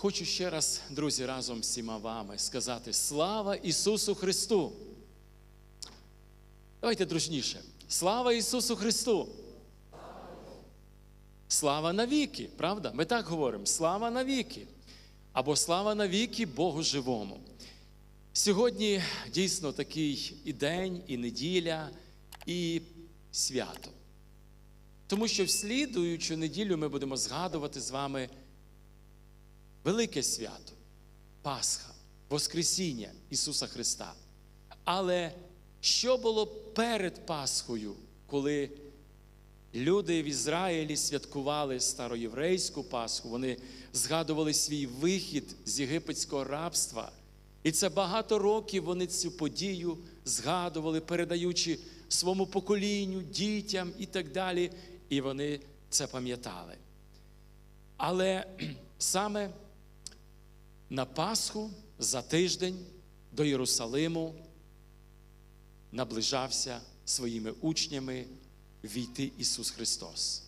Хочу ще раз, друзі, разом з всіма вами сказати слава Ісусу Христу. Давайте дружніше. Слава Ісусу Христу! Слава навіки, правда? Ми так говоримо: слава навіки. Або слава навіки Богу живому. Сьогодні дійсно такий і день, і неділя, і свято. Тому що в слідуючу неділю ми будемо згадувати з вами велике свято Пасха, Воскресіння Ісуса Христа. Але що було перед Пасхою, коли люди в Ізраїлі святкували староєврейську Пасху, вони згадували свій вихід з єгипетського рабства. І це багато років вони цю подію згадували, передаючи своєму поколінню, дітям і так далі. І вони це пам'ятали. Але саме на Пасху за тиждень до Єрусалиму наближався своїми учнями війти Ісус Христос.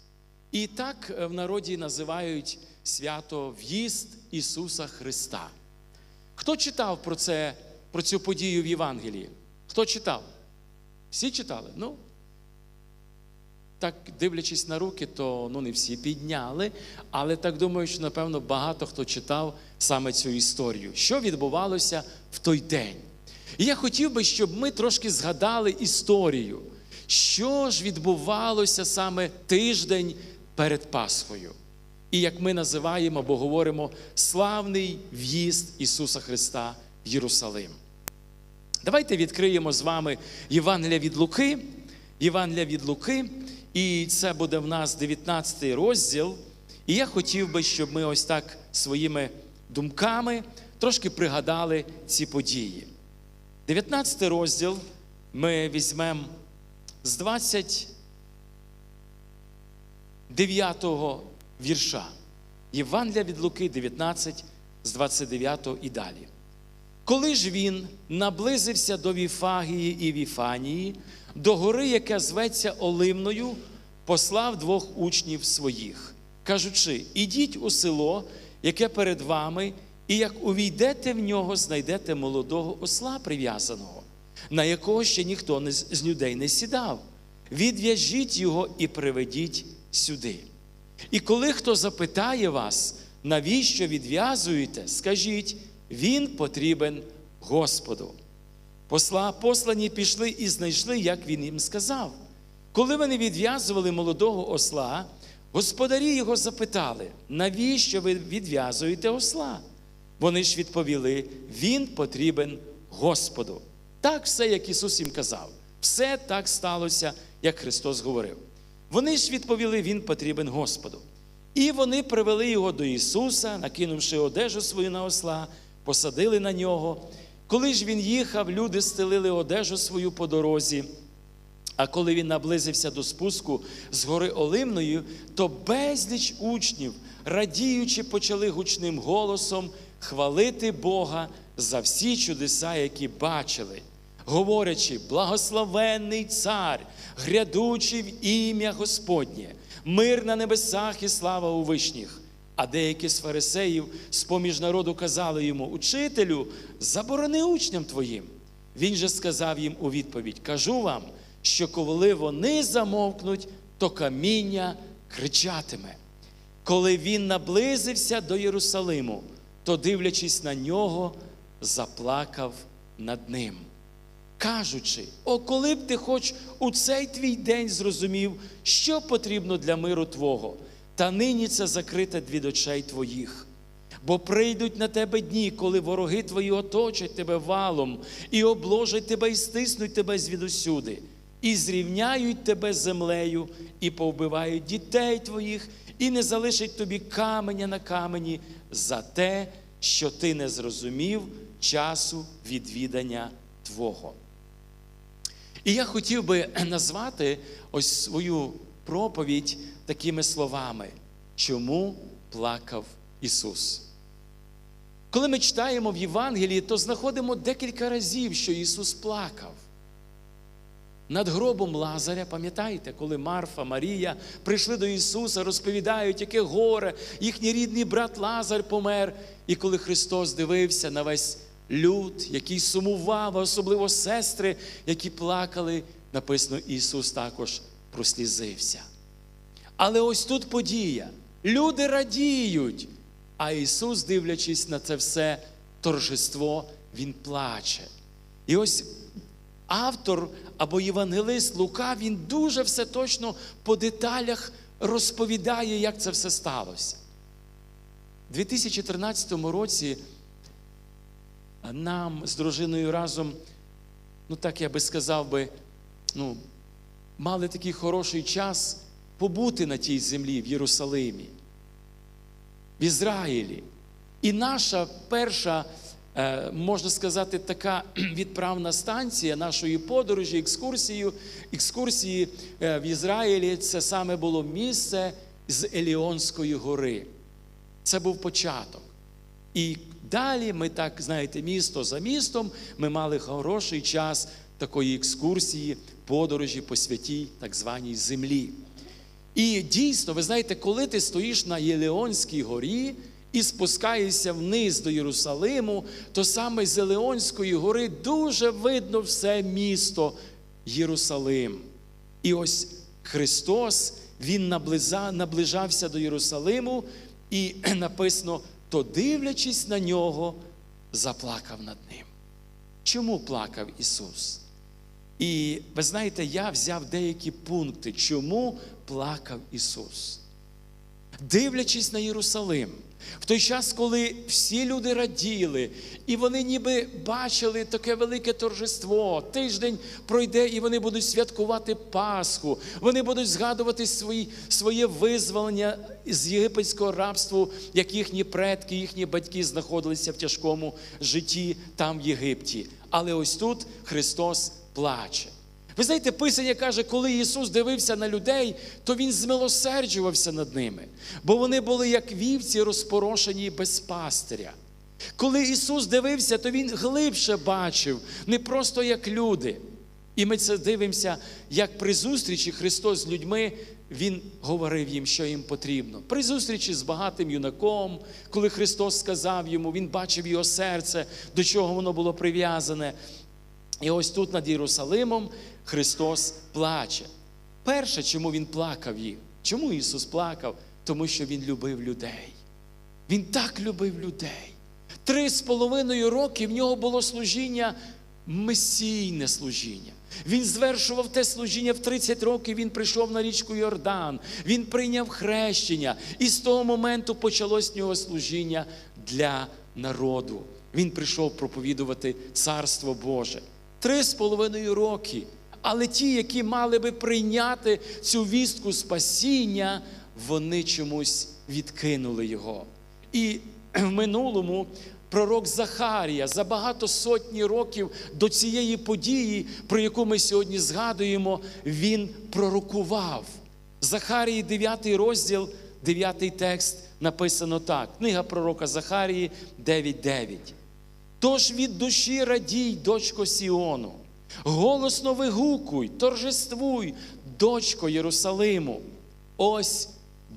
І так в народі називають свято в'їзд Ісуса Христа. Хто читав про це, про цю подію в Євангелії? Хто читав? Всі читали? Ну, так дивлячись на руки, то ну, не всі підняли, але так думаю, що, напевно, багато хто читав саме цю історію, що відбувалося в той день. І я хотів би, щоб ми трошки згадали історію, що ж відбувалося саме тиждень перед Пасхою. І як ми називаємо або говоримо славний в'їзд Ісуса Христа в Єрусалим. Давайте відкриємо з вами Євангелія від Луки. Євангелія від Луки, і це буде в нас 19 розділ. І я хотів би, щоб ми ось так своїми думками трошки пригадали ці події. 19 розділ ми візьмемо з 29 вірша. Євангелія від Луки 19, з 29 і далі. Коли ж він наблизився до Віфагії і Віфанії, до гори, яка зветься Оливною, послав двох учнів своїх, кажучи: Ідіть у село, яке перед вами, і як увійдете в нього, знайдете молодого осла прив'язаного, на якого ще ніхто з людей не сідав. Відв'яжіть його і приведіть сюди. І коли хто запитає вас, навіщо відв'язуєте, скажіть, він потрібен Господу. Посла, послані пішли і знайшли, як він їм сказав. Коли вони відв'язували молодого осла, господарі його запитали, навіщо ви відв'язуєте осла? Вони ж відповіли: Він потрібен Господу. Так все, як Ісус їм казав. Все так сталося, як Христос говорив. Вони ж відповіли, Він потрібен Господу. І вони привели його до Ісуса, накинувши одежу свою на осла, посадили на нього. Коли ж він їхав, люди стелили одежу свою по дорозі. А коли він наблизився до спуску з гори Оливною, то безліч учнів, радіючи, почали гучним голосом хвалити Бога за всі чудеса, які бачили, говорячи, благословенний цар, грядучий в ім'я Господнє, мир на небесах і слава у вишніх. А деякі з фарисеїв з поміж народу казали йому, Учителю, заборони учням твоїм. Він же сказав їм у відповідь: Кажу вам, що коли вони замовкнуть, то каміння кричатиме. Коли він наблизився до Єрусалиму, то, дивлячись на нього, заплакав над ним, кажучи: О, коли б ти хоч у цей твій день зрозумів, що потрібно для миру Твого, та нині це закрите від очей твоїх. Бо прийдуть на тебе дні, коли вороги твої оточать тебе валом, і обложать тебе, і стиснуть тебе звідусюди, і зрівняють тебе з землею, і повбивають дітей твоїх, і не залишать тобі каменя на камені за те, що ти не зрозумів часу відвідання Твого. І я хотів би назвати ось свою проповідь такими словами, чому плакав Ісус. Коли ми читаємо в Євангелії, то знаходимо декілька разів, що Ісус плакав. над гробом Лазаря, пам'ятаєте, коли Марфа, Марія прийшли до Ісуса, розповідають, яке горе, їхній рідний брат Лазар помер. І коли Христос дивився на весь люд, який сумував, особливо сестри, які плакали, написано, Ісус також прослізився. Але ось тут подія. Люди радіють, а Ісус, дивлячись на це все торжество, Він плаче. І ось автор або євангелист Лука, він дуже все точно по деталях розповідає, як це все сталося. У 2013 році нам з дружиною разом, ну так я би сказав би, ну, мали такий хороший час побути на тій землі в Єрусалимі, в Ізраїлі. І наша перша, е, можна сказати, така відправна станція нашої подорожі, екскурсії, екскурсії в Ізраїлі це саме було місце з Еліонської гори. Це був початок. І далі ми так, знаєте, місто за містом, ми мали хороший час такої екскурсії, подорожі по святій так званій землі. І дійсно, ви знаєте, коли ти стоїш на Єлеонській горі і спускаєшся вниз до Єрусалиму, то саме з Єлеонської гори дуже видно все місто Єрусалим. І ось Христос, Він наближався до Єрусалиму, і написано, то дивлячись на нього, заплакав над ним. Чому плакав Ісус? І ви знаєте, я взяв деякі пункти, чому плакав Ісус. Дивлячись на Єрусалим, в той час, коли всі люди раділи, і вони ніби бачили таке велике торжество, тиждень пройде, і вони будуть святкувати Пасху, вони будуть згадувати свої, своє визволення з єгипетського рабства, як їхні предки, їхні батьки знаходилися в тяжкому житті там, в Єгипті. Але ось тут Христос плаче. Ви знаєте, Писання каже, коли Ісус дивився на людей, то Він змилосерджувався над ними, бо вони були як вівці, розпорошені без пастиря. Коли Ісус дивився, то Він глибше бачив, не просто як люди. І ми це дивимося, як при зустрічі Христос з людьми Він говорив їм, що їм потрібно. При зустрічі з багатим юнаком, коли Христос сказав йому, Він бачив його серце, до чого воно було прив'язане. І ось тут над Єрусалимом Христос плаче. Перше, чому Він плакав їх? Чому Ісус плакав? Тому що Він любив людей. Він так любив людей. Три з половиною роки в нього було служіння, месійне служіння. Він звершував те служіння в 30 років. Він прийшов на річку Йордан, він прийняв хрещення, і з того моменту почалось в нього служіння для народу. Він прийшов проповідувати Царство Боже. Три з половиною роки. Але ті, які мали би прийняти цю вістку спасіння, вони чомусь відкинули його. І в минулому пророк Захарія за багато сотні років до цієї події, про яку ми сьогодні згадуємо, він пророкував. Захарії 9 розділ, 9 текст написано так. Книга пророка Захарії 9.9. Тож від душі радій, дочко Сіону, голосно вигукуй, торжествуй, дочко Єрусалиму. Ось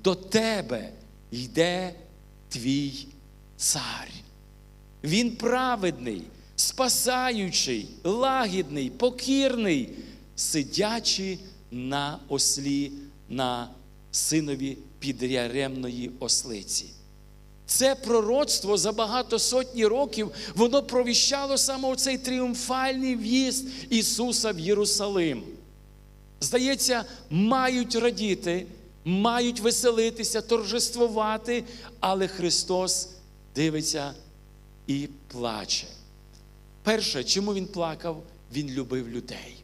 до тебе йде твій цар. Він праведний, спасаючий, лагідний, покірний, сидячи на ослі на синові підряремної ослиці. Це пророцтво за багато сотні років воно провіщало саме оцей тріумфальний в'їзд Ісуса в Єрусалим. Здається, мають радіти, мають веселитися, торжествувати, але Христос дивиться і плаче. Перше, чому Він плакав? Він любив людей.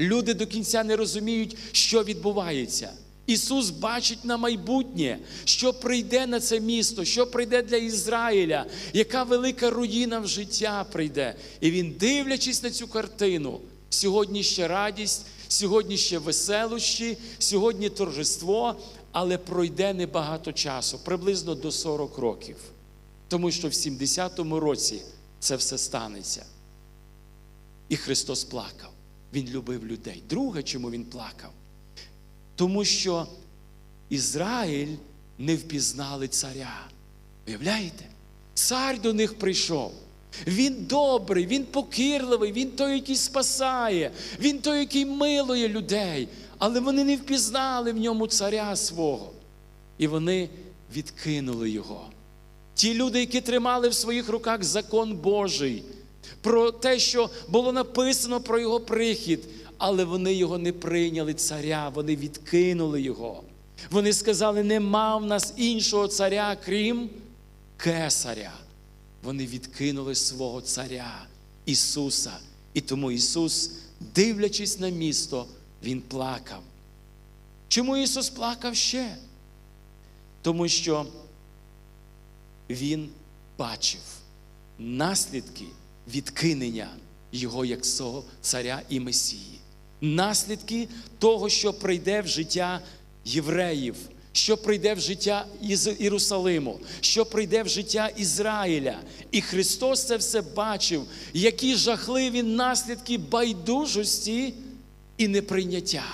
Люди до кінця не розуміють, що відбувається. Ісус бачить на майбутнє, що прийде на це місто, що прийде для Ізраїля, яка велика руїна в життя прийде. І він, дивлячись на цю картину, сьогодні ще радість, сьогодні ще веселощі, сьогодні торжество, але пройде небагато часу, приблизно до 40 років. Тому що в 70-му році це все станеться. І Христос плакав. він любив людей. Друге, чому він плакав? Тому що Ізраїль не впізнали царя. Уявляєте? Цар до них прийшов. Він добрий, він покірливий, він той, який спасає, він той, який милує людей. Але вони не впізнали в ньому царя свого. І вони відкинули його. Ті люди, які тримали в своїх руках закон Божий, про те, що було написано про його прихід, але вони його не прийняли царя, вони відкинули його. Вони сказали, нема в нас іншого царя, крім кесаря. Вони відкинули свого царя Ісуса. І тому Ісус, дивлячись на місто, Він плакав. Чому Ісус плакав ще? Тому що Він бачив наслідки відкинення Його як свого царя і Месії. Наслідки того, що прийде в життя євреїв, що прийде в життя Із Єрусалиму, що прийде в життя Ізраїля. І Христос це все бачив, які жахливі наслідки байдужості і неприйняття.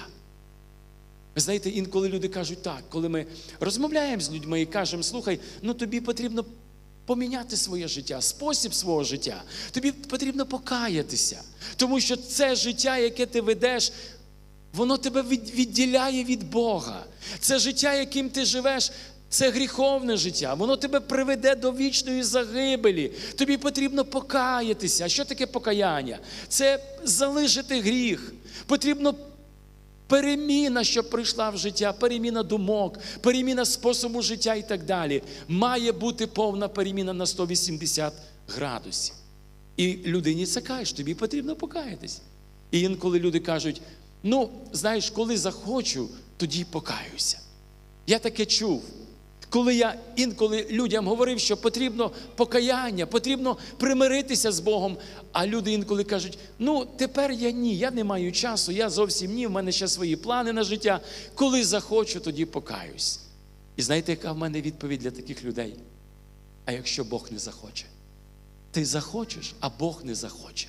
Ви знаєте, інколи люди кажуть так, коли ми розмовляємо з людьми і кажемо, слухай, ну тобі потрібно поміняти своє життя, спосіб свого життя. Тобі потрібно покаятися. Тому що це життя, яке ти ведеш, воно тебе відділяє від Бога. Це життя, яким ти живеш. Це гріховне життя, воно тебе приведе до вічної загибелі. Тобі потрібно покаятися. Що таке покаяння? Це залишити гріх. Потрібно переміна, що прийшла в життя, переміна думок, переміна способу життя і так далі. Має бути повна переміна на 180 градусів. І людині це кажеш, тобі потрібно покаятись. І інколи люди кажуть: ну, знаєш, коли захочу, тоді покаюся. Я таке чув. Коли я інколи людям говорив, що потрібно покаяння, потрібно примиритися з Богом, а люди інколи кажуть: ну тепер я ні, я не маю часу, я зовсім ні, в мене ще свої плани на життя. Коли захочу, тоді покаюсь. І знаєте, яка в мене відповідь для таких людей? А якщо Бог не захоче? Ти захочеш, а Бог не захоче.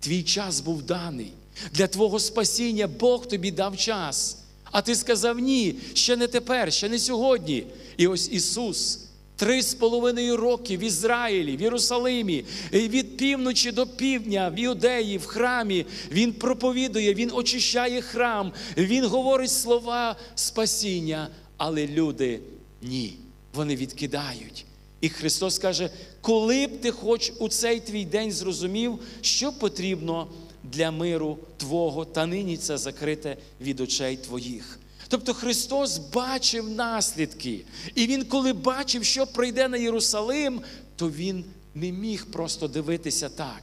Твій час був даний. Для твого спасіння Бог тобі дав час. А ти сказав ні, ще не тепер, ще не сьогодні. І ось Ісус три з половиною роки в Ізраїлі, в Єрусалимі, від півночі до півдня, в Іудеї, в храмі. Він проповідує, Він очищає храм, Він говорить слова спасіння, але люди ні, вони відкидають. І Христос каже, коли б ти хоч у цей твій день зрозумів, що потрібно для миру Твого, та нині це закрите від очей твоїх. Тобто Христос бачив наслідки. І Він, коли бачив, що прийде на Єрусалим, то Він не міг просто дивитися так.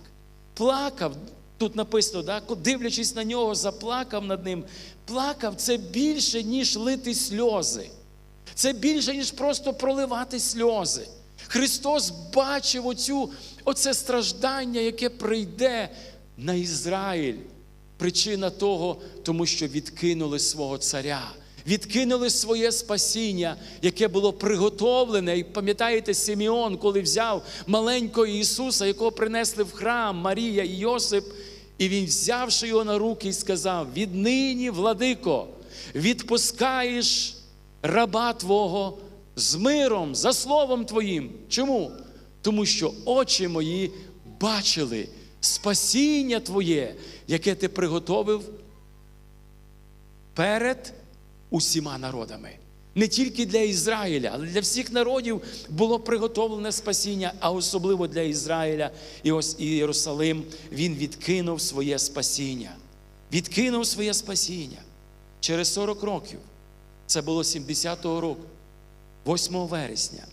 Плакав, тут написано, да, дивлячись на нього, заплакав над ним. Плакав це більше, ніж лити сльози. Це більше, ніж просто проливати сльози. Христос бачив оцю, оце страждання, яке прийде на Ізраїль. Причина того, тому що відкинули свого царя, відкинули своє спасіння, яке було приготовлене. І пам'ятаєте, Симеон, коли взяв маленького Ісуса, якого принесли в храм Марія і Йосип, і він, взявши його на руки, і сказав: Віднині, владико, відпускаєш раба Твого з миром, за словом Твоїм. Чому? Тому що очі мої бачили спасіння Твоє, яке ти приготовив перед усіма народами. Не тільки для Ізраїля, але для всіх народів було приготовлене спасіння, а особливо для Ізраїля. І ось Єрусалим він відкинув своє спасіння. Відкинув своє спасіння через 40 років. Це було 70-го року, 8 вересня.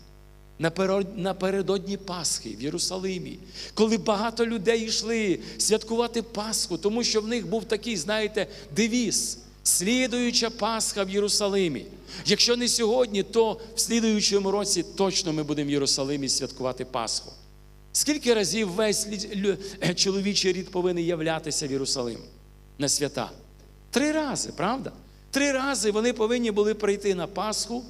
Напередодні Пасхи в Єрусалимі, коли багато людей йшли святкувати Пасху, тому що в них був такий, знаєте, девіз слідуюча Пасха в Єрусалимі. Якщо не сьогодні, то в слідуючому році точно ми будемо в Єрусалимі святкувати Пасху. Скільки разів весь чоловічий рід повинен являтися в Єрусалим на свята? Три рази, правда? Три рази вони повинні були прийти на Пасху,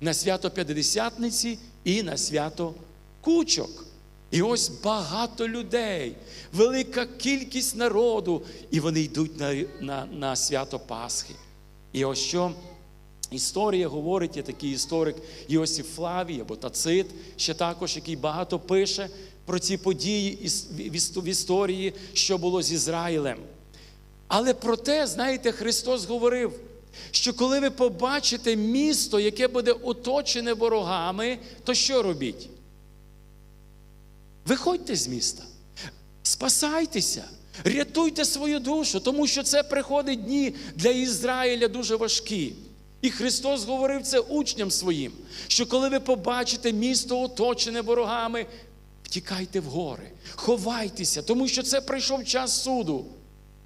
на свято П'ятидесятниці і на свято Кучок. І ось багато людей, велика кількість народу, і вони йдуть на, на, на свято Пасхи. І ось що історія говорить, є такий історик Йосиф Флавій або Тацит, ще також, який багато пише про ці події в історії, що було з Ізраїлем. Але проте, знаєте, Христос говорив, що коли ви побачите місто, яке буде оточене ворогами, то що робіть? Виходьте з міста, спасайтеся, рятуйте свою душу, тому що це приходить дні для Ізраїля дуже важкі. І Христос говорив це учням своїм, що коли ви побачите місто оточене ворогами, втікайте в гори, ховайтеся, тому що це прийшов час суду.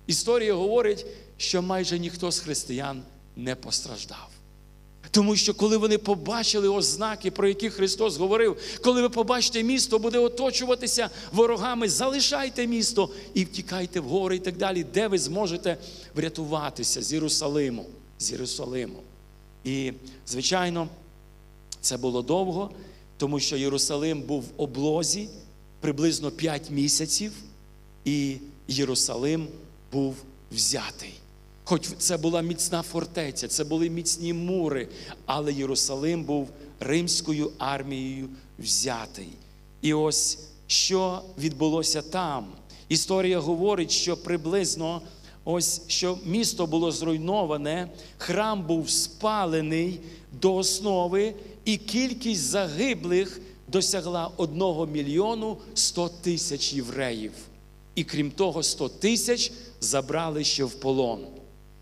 Історія говорить, що майже ніхто з християн не постраждав. Тому що коли вони побачили ознаки, про які Христос говорив, коли ви побачите місто, буде оточуватися ворогами, залишайте місто і втікайте в гори і так далі, де ви зможете врятуватися з Єрусалиму. З Єрусалиму. І, звичайно, це було довго, тому що Єрусалим був в облозі приблизно 5 місяців, і Єрусалим був взятий. Хоч це була міцна фортеця, це були міцні мури, але Єрусалим був римською армією взятий. І ось що відбулося там. Історія говорить, що приблизно ось що місто було зруйноване, храм був спалений до основи, і кількість загиблих досягла 1 мільйону 100 тисяч євреїв. І крім того, 100 тисяч забрали ще в полон.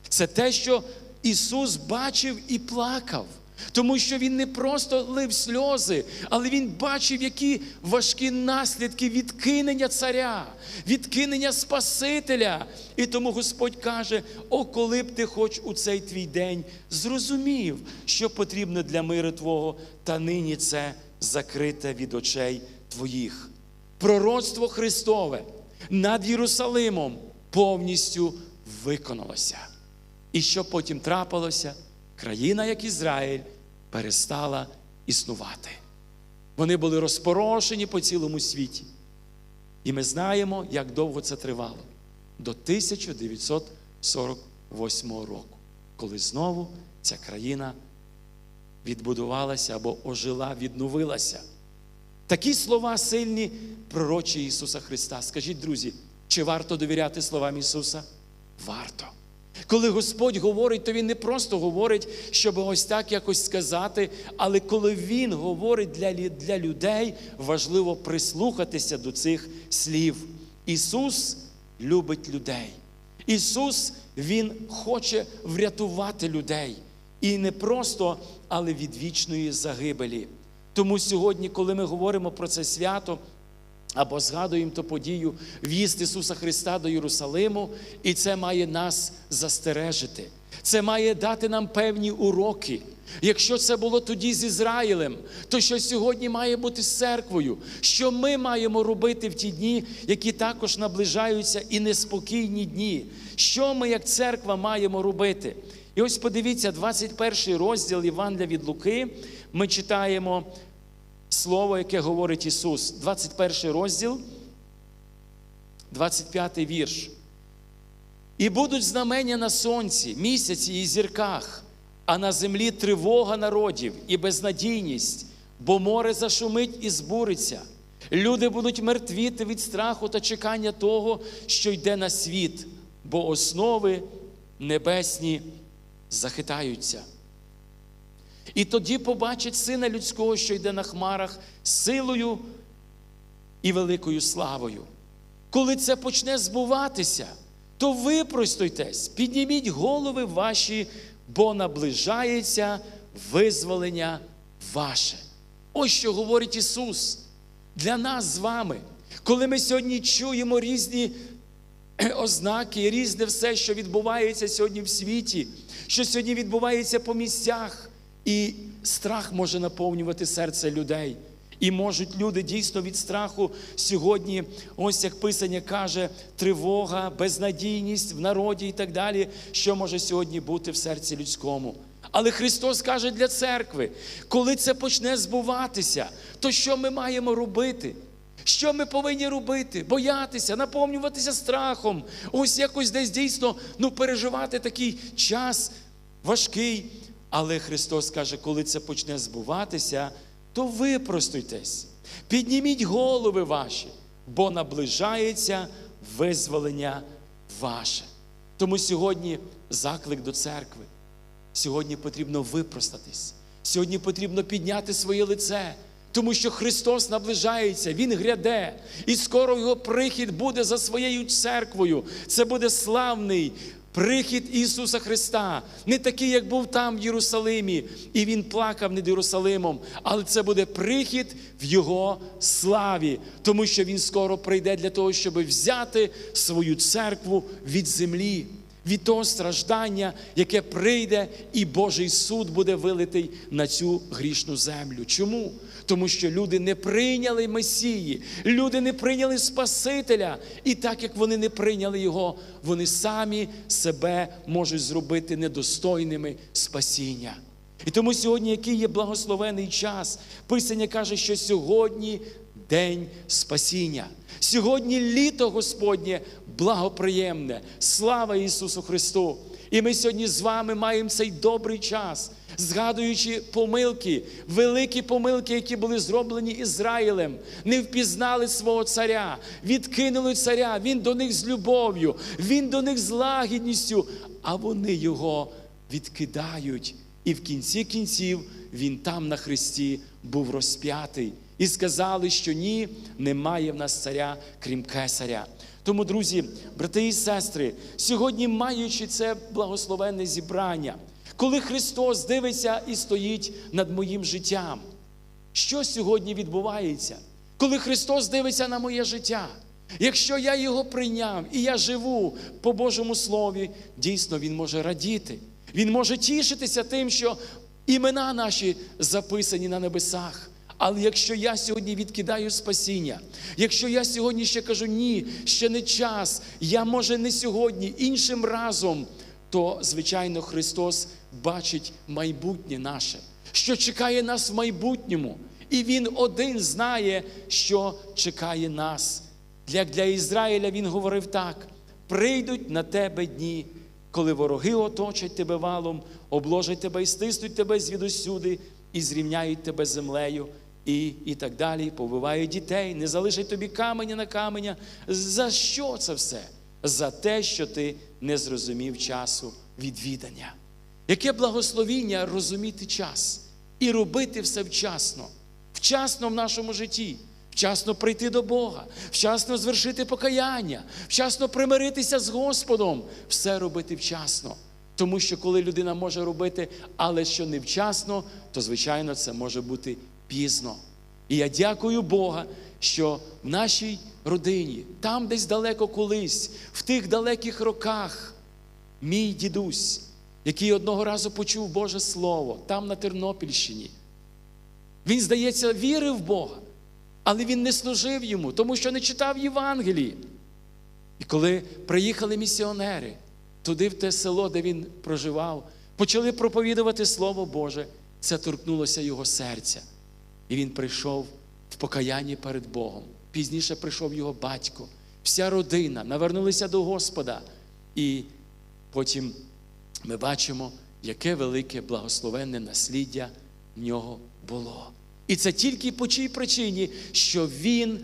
Це те, що Ісус бачив і плакав. Тому що Він не просто лив сльози, але Він бачив, які важкі наслідки відкинення царя, відкинення Спасителя. І тому Господь каже: О, коли б ти хоч у цей твій день зрозумів, що потрібно для миру Твого, та нині це закрите від очей твоїх. Пророцтво Христове над Єрусалимом повністю виконалося. І що потім трапилося? Країна, як Ізраїль, перестала існувати. Вони були розпорошені по цілому світі. І ми знаємо, як довго це тривало. До 1948 року, коли знову ця країна відбудувалася або ожила, відновилася. Такі слова сильні пророчі Ісуса Христа. Скажіть, друзі, чи варто довіряти словам Ісуса? Варто. Коли Господь говорить, то Він не просто говорить, щоб ось так якось сказати, але коли Він говорить для, для людей, важливо прислухатися до цих слів. Ісус любить людей. Ісус, Він хоче врятувати людей. І не просто, але від вічної загибелі. Тому сьогодні, коли ми говоримо про це свято, або згадуємо ту подію в'їзд Ісуса Христа до Єрусалиму, і це має нас застережити. Це має дати нам певні уроки. Якщо це було тоді з Ізраїлем, то що сьогодні має бути з церквою? Що ми маємо робити в ті дні, які також наближаються і неспокійні дні? Що ми, як церква, маємо робити? І ось подивіться, 21 розділ Євангелія від Луки, ми читаємо слово, яке говорить Ісус. 21 розділ, 25 вірш. І будуть знамення на сонці, місяці і зірках, а на землі тривога народів і безнадійність, бо море зашумить і збуриться. Люди будуть мертвіти від страху та чекання того, що йде на світ, бо основи небесні захитаються. І тоді побачить сина людського, що йде на хмарах, силою і великою славою. Коли це почне збуватися, то випростуйтесь, підніміть голови ваші, бо наближається визволення ваше. Ось що говорить Ісус для нас з вами. Коли ми сьогодні чуємо різні ознаки, різне все, що відбувається сьогодні в світі, що сьогодні відбувається по місцях, і страх може наповнювати серце людей. І можуть люди дійсно від страху сьогодні, ось як Писання каже, тривога, безнадійність в народі і так далі, що може сьогодні бути в серці людському. Але Христос каже для церкви, коли це почне збуватися, то що ми маємо робити? Що ми повинні робити? Боятися, наповнюватися страхом. Ось якось десь дійсно ну, переживати такий час важкий. Але Христос каже, коли це почне збуватися, то випростуйтесь, підніміть голови ваші, бо наближається визволення ваше. Тому сьогодні заклик до церкви. Сьогодні потрібно випростатись. Сьогодні потрібно підняти своє лице, тому що Христос наближається, Він гряде, і скоро Його прихід буде за своєю церквою. Це буде славний прихід Ісуса Христа, не такий, як був там в Єрусалимі, і Він плакав над Єрусалимом, але це буде прихід в Його славі, тому що Він скоро прийде для того, щоб взяти свою церкву від землі від того страждання, яке прийде, і Божий суд буде вилитий на цю грішну землю. Чому? Тому що люди не прийняли Месії, люди не прийняли Спасителя. І так як вони не прийняли Його, вони самі себе можуть зробити недостойними спасіння. І тому сьогодні, який є благословений час, Писання каже, що сьогодні день спасіння. Сьогодні літо Господнє благоприємне. Слава Ісусу Христу! І ми сьогодні з вами маємо цей добрий час, згадуючи помилки, великі помилки, які були зроблені Ізраїлем, не впізнали свого царя, відкинули царя, він до них з любов'ю, він до них з лагідністю, а вони його відкидають. І в кінці кінців він там на хресті був розп'ятий. І сказали, що ні, немає в нас царя, крім кесаря. Тому, друзі, брати і сестри, сьогодні, маючи це благословенне зібрання, коли Христос дивиться і стоїть над моїм життям, що сьогодні відбувається? Коли Христос дивиться на моє життя, якщо я його прийняв і я живу по Божому Слові, дійсно Він може радіти. Він може тішитися тим, що імена наші записані на небесах. Але якщо я сьогодні відкидаю спасіння, якщо я сьогодні ще кажу ні, ще не час, я може не сьогодні, іншим разом, то, звичайно, Христос бачить майбутнє наше, що чекає нас в майбутньому. І Він один знає, що чекає нас. Як для Ізраїля Він говорив так: прийдуть на тебе дні, коли вороги оточать тебе валом, обложать тебе і стиснуть тебе звідусюди, і зрівняють тебе землею, і і так далі, повивають дітей, не залишать тобі каменя на каменя. За що це все? За те, що ти не зрозумів часу відвідання. Яке благословіння розуміти час і робити все вчасно, вчасно в нашому житті. Вчасно прийти до Бога, вчасно звершити покаяння, вчасно примиритися з Господом, все робити вчасно. Тому що коли людина може робити, але що невчасно, то звичайно це може бути пізно. І я дякую Бога, що в нашій родині, там десь далеко колись, в тих далеких роках, мій дідусь, який одного разу почув Боже Слово, там на Тернопільщині, він, здається, вірив в Бога. Але він не служив йому, тому що не читав Євангелії. І коли приїхали місіонери туди, в те село, де він проживав, почали проповідувати Слово Боже, це торкнулося його серця. І він прийшов в покаянні перед Богом. Пізніше прийшов його батько, вся родина навернулися до Господа. І потім ми бачимо, яке велике благословенне насліддя в нього було. І це тільки по чій причині, що він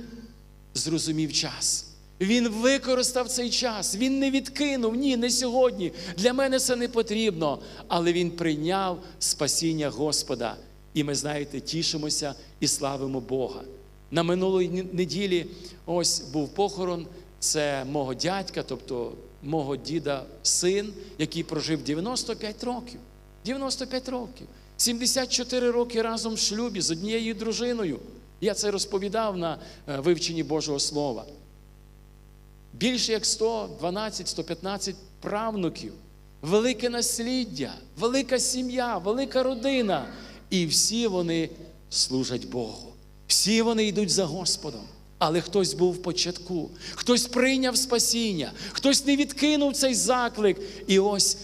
зрозумів час. Він використав цей час, він не відкинув, ні, не сьогодні. Для мене це не потрібно. Але він прийняв спасіння Господа. І ми, знаєте, тішимося і славимо Бога. На минулої неділі ось був похорон. Це мого дядька, тобто мого діда син, який прожив 95 років. 95 років. 74 роки разом в шлюбі з однією дружиною. Я це розповідав на вивченні Божого Слова. Більше як 112-115 правнуків, велике насліддя, велика сім'я, велика родина. І всі вони служать Богу. Всі вони йдуть за Господом. Але хтось був в початку, хтось прийняв спасіння, хтось не відкинув цей заклик. І ось,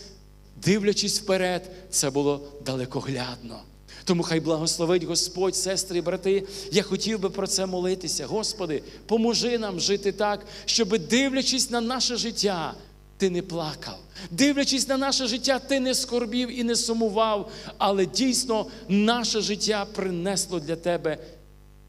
дивлячись вперед, це було далекоглядно. Тому хай благословить Господь, сестри і брати. Я хотів би про це молитися. Господи, поможи нам жити так, щоб, дивлячись на наше життя, ти не плакав. Дивлячись на наше життя, ти не скорбів і не сумував, але дійсно наше життя принесло для тебе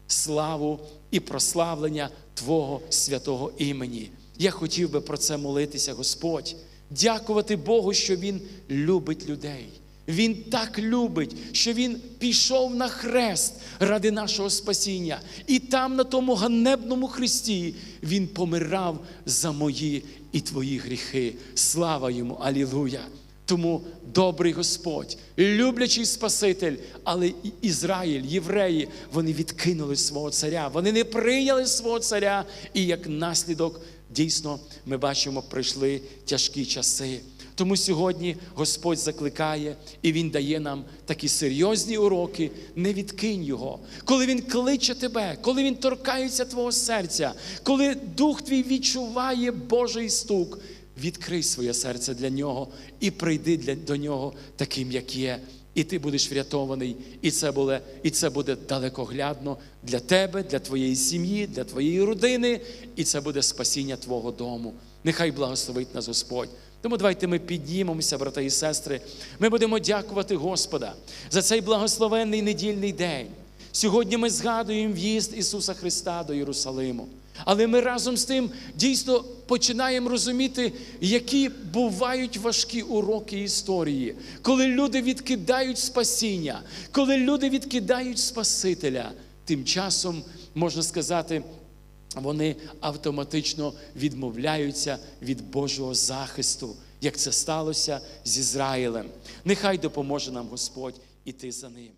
славу і прославлення Твого святого імені. Я хотів би про це молитися, Господь, дякувати Богу, що Він любить людей. Він так любить, що Він пішов на хрест ради нашого спасіння. І там, на тому ганебному хресті, Він помирав за мої і твої гріхи. Слава йому! Алілуя! Тому добрий Господь, люблячий Спаситель, але Ізраїль, євреї, вони відкинули свого царя, вони не прийняли свого царя, і як наслідок, дійсно, ми бачимо, прийшли тяжкі часи. Тому сьогодні Господь закликає і Він дає нам такі серйозні уроки. Не відкинь його. Коли Він кличе тебе, коли Він торкається твого серця, коли дух твій відчуває Божий стук, відкрий своє серце для нього і прийди для, до нього таким, як є. І ти будеш врятований, і це буде, і це буде далекоглядно для тебе, для твоєї сім'ї, для твоєї родини, і це буде спасіння твого дому. Нехай благословить нас Господь. Тому давайте ми піднімемося, брати і сестри. Ми будемо дякувати Господа за цей благословенний недільний день. Сьогодні ми згадуємо в'їзд Ісуса Христа до Єрусалиму. Але ми разом з тим дійсно починаємо розуміти, які бувають важкі уроки історії, коли люди відкидають спасіння, коли люди відкидають Спасителя. Тим часом можна сказати, вони автоматично відмовляються від Божого захисту, як це сталося з Ізраїлем. Нехай допоможе нам Господь іти за ним.